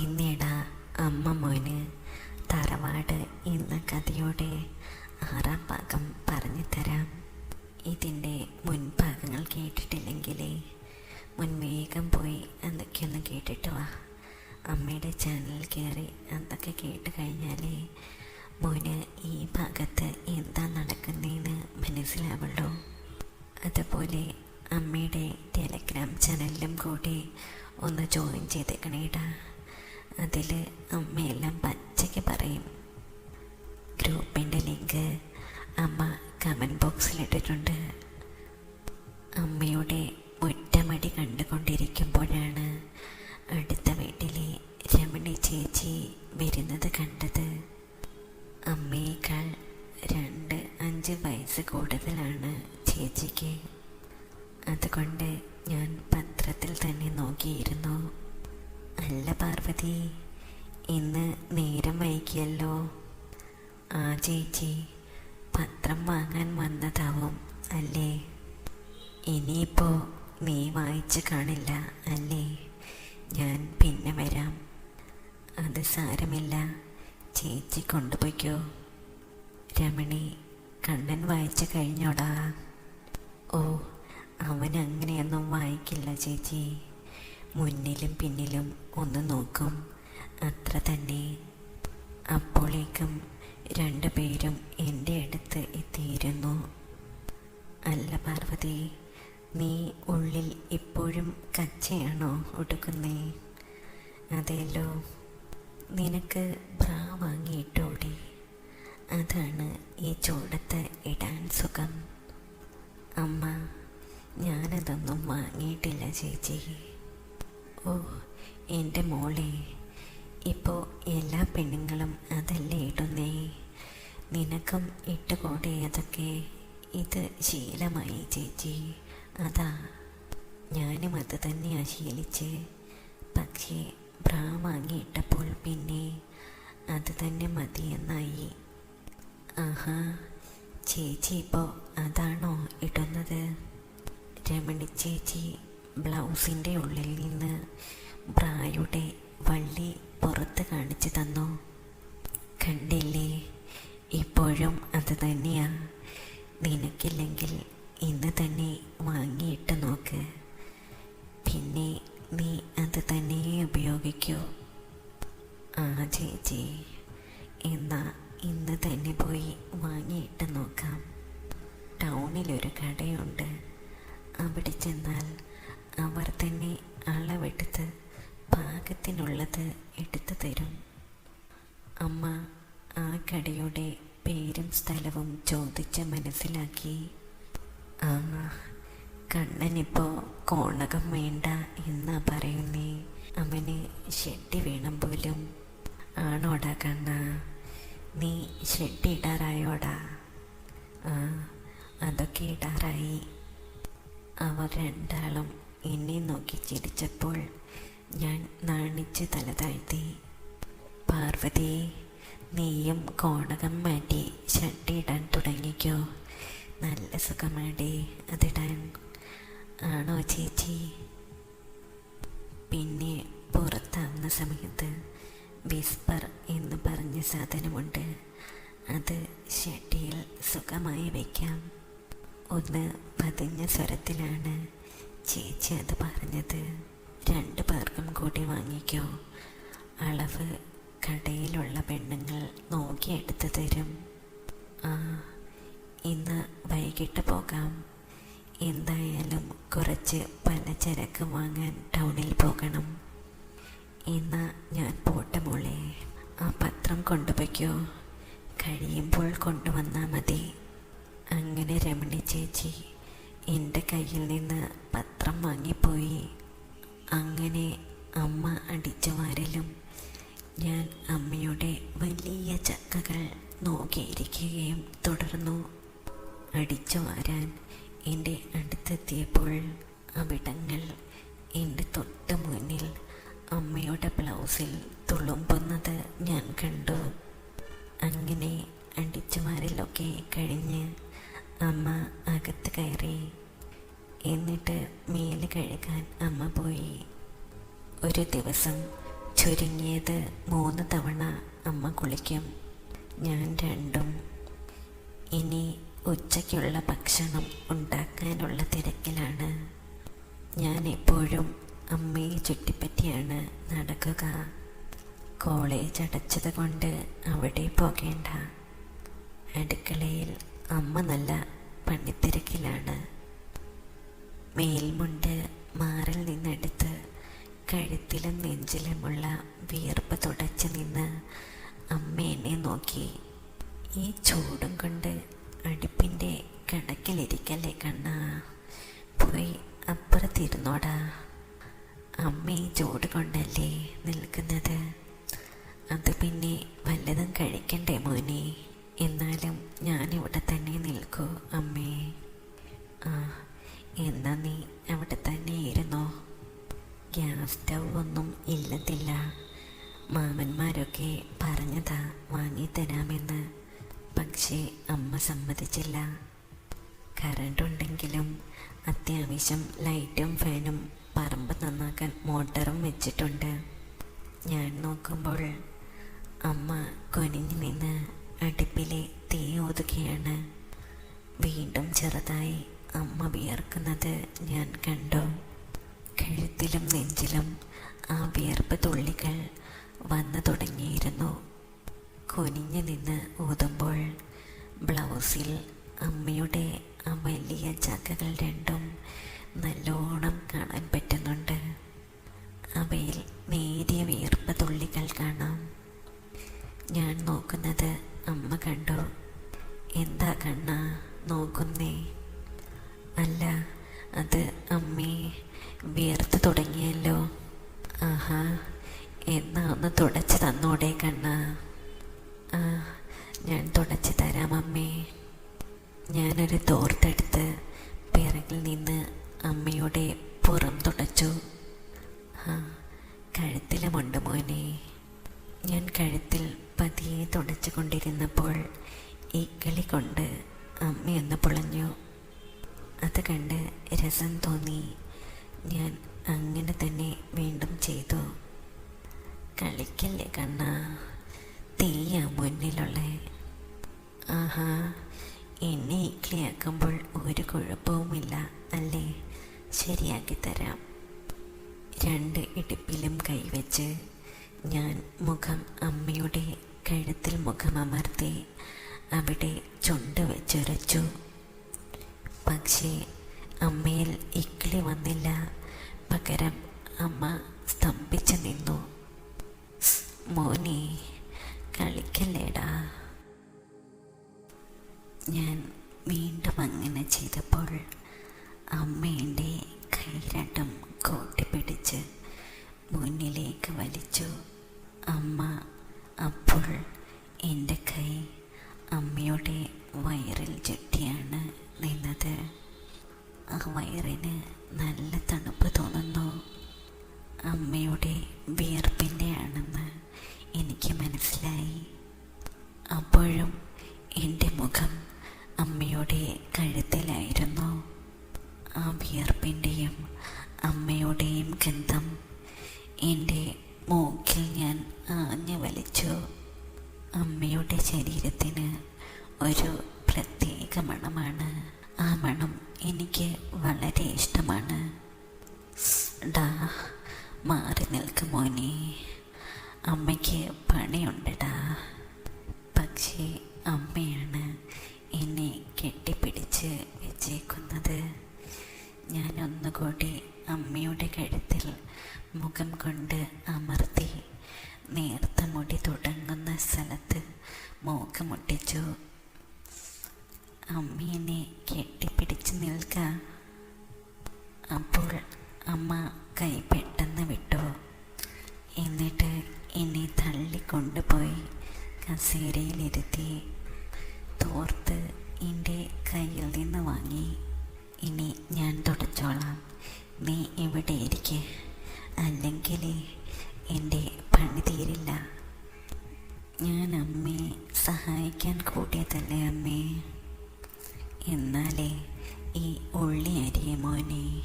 ഇന്നിട അമ്മ മോന് തറവാട് എന്ന കഥയോടെ ആറാം ഭാഗം പറഞ്ഞു തരാം ഇതിന്റെ മുൻഭാഗങ്ങൾ കേട്ടിട്ടില്ലെങ്കിൽ മുൻവേഗം പോയി എന്തൊക്കെയൊന്ന് കേട്ടിട്ട് വാ. അമ്മയുടെ ചാനൽ കയറി എന്തൊക്കെ കേട്ട് കഴിഞ്ഞാലേ മോന് ഈ ഭാഗത്ത് എന്താ നടക്കുന്നതെന്ന് മനസ്സിലാവുള്ളൂ. അതുപോലെ അമ്മയുടെ ടെലഗ്രാം ചാനലിലും കൂടി ഒന്ന് ജോയിൻ ചെയ്തേക്കണേടാ. അതിൽ അമ്മയെല്ലാം പച്ചയ്ക്ക് പറയും. ഗ്രൂപ്പിന്റെ ലിങ്ക് അമ്മ കമന്റ് ബോക്സിലിട്ടിട്ടുണ്ട് അമ്മയുടെ ഒറ്റമടി കണ്ടുകൊണ്ടിരിക്കുമ്പോഴാണ് അടുത്ത വീട്ടിലെ രമണി ചേച്ചി വരുന്നത് കണ്ടത്. അമ്മയേക്കാൾ രണ്ട് അഞ്ച് വയസ്സ് കൂടുതലാണ് ചേച്ചിക്ക്. അതുകൊണ്ട് ഞാൻ പത്രത്തിൽ തന്നെ നോക്കിയിരുന്നു. അല്ല പാർവതി ഇന്ന് നേരം വൈകിയല്ലോ. ആ ചേച്ചി പത്രം വാങ്ങാൻ വന്നതാവും അല്ലേ? ഇനിയിപ്പോ നീ വായിച്ചു കാണില്ല അല്ലേ? ഞാൻ പിന്നെ വരാം. അത് സാരമില്ല. ചേച്ചി കൊണ്ടുപോയിക്കോ. രമണി കണ്ണൻ വായിച്ചു കഴിഞ്ഞോടാ. ഓ അവൻ അങ്ങനെയൊന്നും വായിക്കില്ല ചേച്ചി. മുന്നിലും പിന്നിലും ഒന്ന് നോക്കും. അത്ര തന്നെ. അപ്പോഴേക്കും രണ്ടുപേരും എന്റെ അടുത്ത് എത്തിയിരുന്നു. അല്ല പാർവതി നീ ഉള്ളിൽ ഇപ്പോഴും കച്ചയാണോ ഒടുക്കുന്നേ? അതെല്ലോ നിനക്ക് ബ്രാ വാങ്ങിയിട്ടോടി. അതാണ് ഈ ചൂടത്ത് ഇടാൻ സുഖം. അമ്മ ഞാനതൊന്നും വാങ്ങിയിട്ടില്ല ചേച്ചി. ഓ എന്റെ മോളെ ഇപ്പോൾ എല്ലാ പെണ്ണുങ്ങളും അതല്ലേ ഇടുന്നേ? നിനക്കും ഇട്ടുകൂടെ അതൊക്കെ? ഇത് ശീലമായി ചേച്ചി. അതാ ഞാനും അത് തന്നെയാണ് ശീലിച്ച്. പക്ഷേ ബ്രാ വാങ്ങിയിട്ടപ്പോൾ പിന്നെ അത് തന്നെ മതിയെന്നായി. ആഹാ ചേച്ചി ഇപ്പോൾ അതാണോ ഇടുന്നത്? രമണി ചേച്ചി ബ്ലൗസിന്റെ ഉള്ളിൽ നിന്ന് ബ്രായുടെ വള്ളി പുറത്ത് കാണിച്ചു തന്നു. കണ്ടില്ലേ ഇപ്പോഴും അത് തന്നെയാ. നിനക്കില്ലെങ്കിൽ ഇന്ന് തന്നെ വാങ്ങിയിട്ട് നോക്ക്. പിന്നെ നീ അത് തന്നെ ഉപയോഗിക്കൂ. ആ ചേച്ചി. എന്നാ ഇന്ന് തന്നെ പോയി വാങ്ങിയിട്ട് നോക്കാം. ടൗണിലൊരു കടയുണ്ട്. അവിടെ ചെന്നാൽ അവർ തന്നെ അളവെടുത്ത് പാകത്തിനുള്ളത് എടുത്തു തരും. അമ്മ ആ കടയുടെ പേരും സ്ഥലവും ചോദിച്ച് മനസ്സിലാക്കി. ആ കണ്ണനിപ്പോ കോണകം വേണ്ട എന്നാ പറയുന്നേ? അവന് ഷെഡി വേണം പോലും. ആണോടാ കണ്ണ? നീ ഷെഡ് ഇടാറായോടാ? ആ അതൊക്കെ ഇടാറായി. അവർ രണ്ടാളും എന്നെ നോക്കി ചിരിച്ചപ്പോൾ ഞാൻ നാണിച്ച് തല താഴ്ത്തി പാർവതി നീയും കോണകം മാറ്റി ഷട്ടി ഇടാൻ തുടങ്ങിക്കോ. നല്ല സുഖമാടി അതിടാൻ. ആണോ ചേച്ചി? പിന്നെ പുറത്താവുന്ന സമയത്ത് വിസ്പർ എന്ന് പറഞ്ഞ സാധനമുണ്ട്. അത് ഷട്ടിയിൽ സുഖമായി വയ്ക്കാം ഒന്ന് പതിഞ്ഞ സ്വരത്തിലാണ്. ചേച്ചി അത് പറഞ്ഞത് രണ്ട് പേർക്കും കൂടി വാങ്ങിക്കോ. അളവ് കടയിലുള്ള പെണ്ണുങ്ങൾ നോക്കിയെടുത്ത് തരും. ആ ഇന്ന് വൈകിട്ട് പോകാം. എന്തായാലും കുറച്ച് പലചരക്ക് വാങ്ങാൻ ടൗണിൽ പോകണം. ഇന്ന് ഞാൻ പോട്ടെ മോളെ. ആ പത്രം കൊണ്ടുപോയ്ക്കോ. കഴിയുമ്പോൾ കൊണ്ടുവന്നാൽ മതി. അങ്ങനെ രമണി ചേച്ചി എന്റെ കയ്യിൽ നിന്ന് പത്രം വാങ്ങിപ്പോയി. അങ്ങനെ അമ്മ അടിച്ചു വാരലും ഞാൻ അമ്മയുടെ വലിയ ചക്കകൾ നോക്കിയിരിക്കുകയും തുടർന്നു. അടിച്ചു വാരാൻ എന്റെ അടുത്തെത്തിയപ്പോൾ അവിടങ്ങൾ എന്റെ തൊട്ട് മുന്നിൽ അമ്മയുടെ ബ്ലൗസിൽ തുളുമ്പുന്നത് ഞാൻ കണ്ടു. അങ്ങനെ അടിച്ചു വാരലൊക്കെ കഴിഞ്ഞ് അമ്മ അകത്ത് കയറി. എന്നിട്ട് മേൽ കഴുകാൻ അമ്മ പോയി. ഒരു ദിവസം ചുരുങ്ങിയത് മൂന്ന് തവണ അമ്മ കുളിക്കും. ഞാൻ രണ്ടും. ഇനി ഉച്ചയ്ക്കുള്ള ഭക്ഷണം ഉണ്ടാക്കാനുള്ള തിരക്കിലാണ്. ഞാൻ എപ്പോഴും അമ്മയെ ചുറ്റിപ്പറ്റിയാണ് നടക്കുക. കോളേജ് അടച്ചത് കൊണ്ട് അവിടെ പോകേണ്ട. അടുക്കളയിൽ അമ്മ നല്ല പണിത്തിരക്കിലാണ്. മേൽമുണ്ട് മാറിൽ നിന്നെടുത്ത് കഴുത്തിലും നെഞ്ചിലുമുള്ള വിയർപ്പ് തുടച്ച് നിന്ന് അമ്മ എന്നെ നോക്കി. ഈ ചൂടും കൊണ്ട് അടുപ്പിന്റെ കണക്കിലിരിക്കല്ലേ കണ്ണ? പോയി അപ്പുറത്തിരുന്നോടാ. അമ്മ ഈ ചൂട് കൊണ്ടല്ലേ നിൽക്കുന്നത്? അത് പിന്നെ വല്ലതും കഴിക്കണ്ടേ മോനെ? എന്നാലും ഞാനിവിടെ തന്നെ നിൽക്കൂ അമ്മേ. ആ എന്നാ നീ അവിടെ തന്നെ ഇരുന്നോ? ഗ്യാസ് സ്റ്റൗ ഒന്നും ഇല്ലത്തില്ല മാമന്മാരൊക്കെ പറഞ്ഞതാ വാങ്ങിത്തരാമെന്ന് പക്ഷേ അമ്മ സമ്മതിച്ചില്ല. കറണ്ട് ഉണ്ടെങ്കിലും അത്യാവശ്യം ലൈറ്റും ഫാനും പറമ്പ് നന്നാക്കാൻ മോട്ടറും വെച്ചിട്ടുണ്ട്. ഞാൻ നോക്കുമ്പോൾ അമ്മ കൊനിഞ്ഞു നിന്ന് അടുപ്പിലെ തീ ഓതുകയാണ് വീണ്ടും ചെറുതായി അമ്മ വിയർക്കുന്നത് ഞാൻ കണ്ടു. കഴുത്തിലും നെഞ്ചിലും ആ വിയർപ്പ് തുള്ളികൾ വന്നു തുടങ്ങിയിരുന്നു. കുനിഞ്ഞു നിന്ന് ഊതുമ്പോൾ ബ്ലൗസിൽ അമ്മയുടെ ആ വലിയ ചക്കകൾ രണ്ടും നല്ലോണം കാണാൻ പറ്റുന്നുണ്ട്. അവയിൽ നേരിയ വിയർപ്പ് തുള്ളികൾ കാണാം. ഞാൻ നോക്കുന്നത് അമ്മ കണ്ടു? എന്താ കണ്ണ? നോക്കുന്നേ. അല്ല അത് അമ്മേ വിയർത്ത് തുടങ്ങിയല്ലോ. അമ്മയൊന്ന് പൊളഞ്ഞു. അത് കണ്ട് രസം തോന്നി. ഞാൻ അങ്ങനെ തന്നെ വീണ്ടും ചെയ്തു. കളിക്കല്ലേ കണ്ണ? തെയ്യാ മുന്നിലുള്ള. ആഹാ എന്നെ ഇക്ലിയാക്കുമ്പോൾ ഒരു കുഴപ്പവുമില്ല അല്ലേ? ശരിയാക്കി തരാം. രണ്ട് ഇടുപ്പിലും കൈവച്ച് ഞാൻ മുഖം അമ്മയുടെ കഴുത്തിൽ മുഖം അമർത്തി അവിടെ ചുണ്ട് വെച്ചുരച്ചു പക്ഷേ അമ്മയിൽ ഇക്കിളി വന്നില്ല. പകരം അമ്മ സ്തംഭിച്ചു നിന്നു. മോനെ കളിക്കല്ലേടാ. ഞാൻ വീണ്ടും അങ്ങനെ ചെയ്തപ്പോൾ അമ്മ എന്റെ കൈ രണ്ടും കൂട്ടിപ്പിടിച്ച് മുന്നിലേക്ക് വലിച്ചു. അമ്മ അപ്പോൾ എന്റെ കൈ അമ്മയുടെ വയറിൽ ചുറ്റിയാണ് നിന്നത്. ആ വയറിന് നല്ല തണുപ്പ് തോന്നുന്നു. അമ്മയുടെ വിയർപ്പിന്റെ ആണെന്ന് എനിക്ക് മനസ്സിലായി. അപ്പോഴും എന്റെ മുഖം അമ്മയുടെ കഴുത്തിലായിരുന്നു. ആ വിയർപ്പിന്റെയും അമ്മയുടെയും ഗന്ധം എന്റെ മൂക്കിൽ ഞാൻ ആഞ്ഞു വലിച്ചു. അമ്മയുടെ ശരീരത്തിന് ഒരു പ്രത്യേക മണമാണ്. ആ മണം എനിക്ക് വളരെ ഇഷ്ടമാണ്. ഡാ മാറി നിൽക്ക് മോനെ. അമ്മയ്ക്ക് പണിയുണ്ടടാ പക്ഷേ അമ്മയാണ് എന്നെ കെട്ടിപ്പിടിച്ച് വെച്ചേക്കുന്നത്. ഞാനൊന്നുകൂടി അമ്മയുടെ കഴുത്തിൽ മുഖം കൊണ്ട് അമർത്തി നേർത്ത മുടി തുടങ്ങുന്ന സ്ഥലത്ത് മൂക്ക് മുട്ടിച്ചു. അമ്മേനെ കെട്ടിപ്പിടിച്ച് നിൽക്ക. അപ്പോൾ അമ്മ കൈ പെട്ടെന്ന് വിട്ടു. എന്നിട്ട് എന്നെ തള്ളിക്കൊണ്ടുപോയി കസേരയിലിരുത്തി. തോർത്ത് എന്റെ കയ്യിൽ നിന്ന് വാങ്ങി. ഇനി ഞാൻ തുടച്ചോളാം. നീ ഇവിടെ ഇരിക്കേ. അല്ലെങ്കിൽ എന്റെ പണി തീരില്ല. ഞാൻ അമ്മയെ സഹായിക്കാൻ കൂട്ടിയതല്ലേ അമ്മേ? എന്നാലേ ഈ ഉള്ളി അരിയ മോനെ.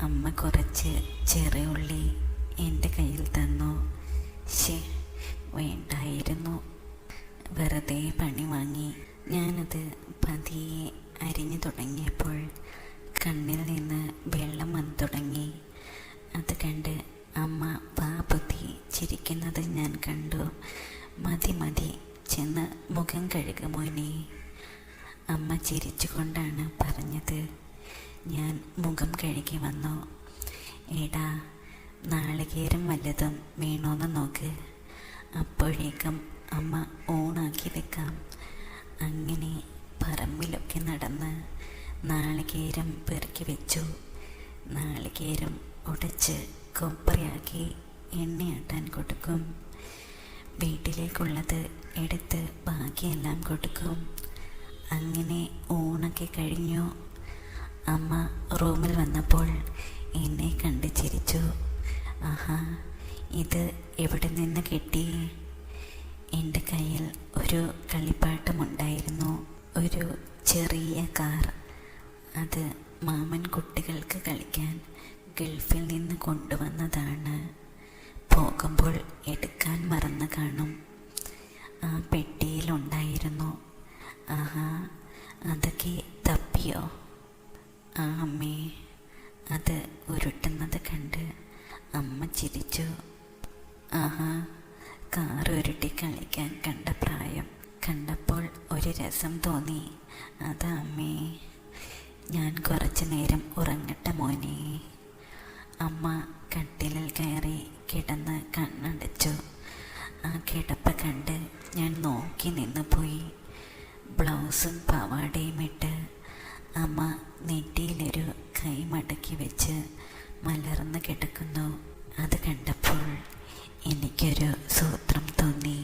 അമ്മ കുറച്ച് ചെറിയ ഉള്ളി എന്റെ കയ്യിൽ തന്നു. ശേ വേണ്ടായിരുന്നു. വെറുതെ പണി വാങ്ങി. ഞാനത് പതിയെ അരിഞ്ഞു തുടങ്ങിയപ്പോൾ കണ്ണിൽ നിന്ന് വെള്ളം വന്നു തുടങ്ങി. അത് കണ്ട് അമ്മ പാപ്പുത്തി ചിരിക്കുന്നത് ഞാൻ കണ്ടു. മതി മതി ചെന്ന് മുഖം കഴുക മോനെ. അമ്മ ചിരിച്ചുകൊണ്ടാണ് പറഞ്ഞത്. ഞാൻ മുഖം കഴുകി വന്നു. ഏടാ നാളികേരം വല്ലതും വേണോന്ന് നോക്ക്. അപ്പോഴേക്കും അമ്മ ഓണാക്കി വെക്കാം. അങ്ങനെ പറമ്പിലൊക്കെ നടന്ന് നാളികേരം പെറുക്കി വെച്ചു. നാളികേരം ഉടച്ച് കൊപ്പറയാക്കി എണ്ണയാട്ടാൻ കൊടുക്കും. വീട്ടിലേക്കുള്ളത് എടുത്ത് ബാക്കിയെല്ലാം കൊടുക്കും. അങ്ങനെ ഊണൊക്കെ കഴിഞ്ഞു. അമ്മ റൂമിൽ വന്നപ്പോൾ എന്നെ കണ്ട് ചിരിച്ചു. ആഹാ ഇത് എവിടെ നിന്ന് കിട്ടി? എന്റെ കയ്യിൽ ഒരു കളിപ്പാട്ടമുണ്ടായിരുന്നു. ഒരു ചെറിയ കാർ. അത് മാമൻ കുട്ടികൾക്ക് കളിക്കാൻ ഗൾഫിൽ നിന്ന് കൊണ്ടുവന്നതാണ്. പോകുമ്പോൾ എടുക്കാൻ മറന്നു കാണും. ആ പെട്ടിയിലുണ്ടായിരുന്നു. ആഹാ അതൊക്കെ തപ്പിയോ? ആ അമ്മേ അത് ഉരുട്ടുന്നത് കണ്ട് അമ്മ ചിരിച്ചു. ആഹാ കാർ ഉരുട്ടി കളിക്കാൻ കണ്ട പ്രായം. കണ്ടപ്പോൾ ഒരു രസം തോന്നി. അതാ അമ്മേ ഞാൻ കുറച്ചു നേരം ഉറങ്ങട്ടെ മോനെ. അമ്മ കട്ടിലിൽ കയറി കിടന്ന് കണ്ണടച്ചു. ആ കിടപ്പ് കണ്ട് ഞാൻ നോക്കി നിന്ന് പോയി. ബ്ലൗസും പാവാടയും ഇട്ട് അമ്മ നെറ്റിയിലൊരു കൈ മടക്കി വെച്ച് മലർന്ന് കിടക്കുന്നു. അത് കണ്ടപ്പോൾ എനിക്കൊരു സൂത്രം തോന്നി.